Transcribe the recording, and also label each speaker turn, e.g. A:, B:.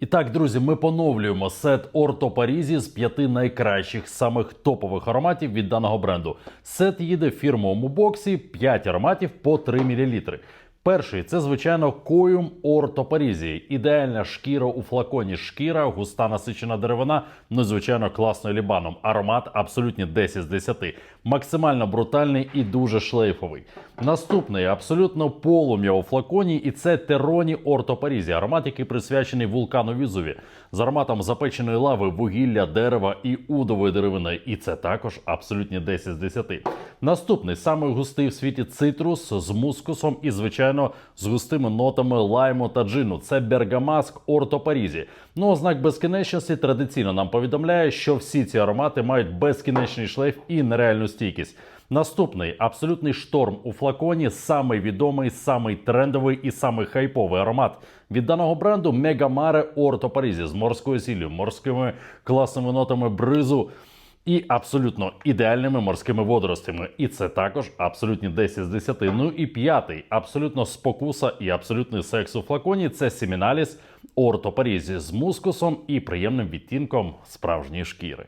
A: І так, друзі, ми поновлюємо сет Орто Парізі з п'яти найкращих самих топових ароматів від даного бренду. Сет їде в фірмовому боксі 5 ароматів по 3 мл. Перший це, звичайно, коюм Орто Парізі. Ідеальна шкіра у флаконі. Шкіра, густа насичена деревина, ну звичайно, класно лібаном. Аромат абсолютно 10 з 10. Максимально брутальний і дуже шлейфовий. Наступний абсолютно полум'я у флаконі, і це Тероні Орто Парізі. Аромат, який присвячений вулкану Візуві. З ароматом запеченої лави, вугілля, дерева і удової деревини. І це також абсолютно 10 з 10. Наступний самий густий в світі цитрус з мускусом і, звичайно, з густими нотами лайму та джину. Це Бергамаск Орто Парізі. Ну, ознак безкінечності традиційно нам повідомляє, що всі ці аромати мають безкінечний шлейф і нереальну стійкість. Наступний абсолютний шторм у флаконі, самий відомий, самий трендовий і самий хайповий аромат від даного бренду Мегамаре Орто Парізі з морською сіллю, морськими класними нотами бризу і абсолютно ідеальними морськими водоростями. І це також абсолютні 10 з 10. Ну і п'ятий, абсолютно спокуса і абсолютний секс у флаконі це Семіналіс Орто Парізі з мускусом і приємним відтінком справжньої шкіри.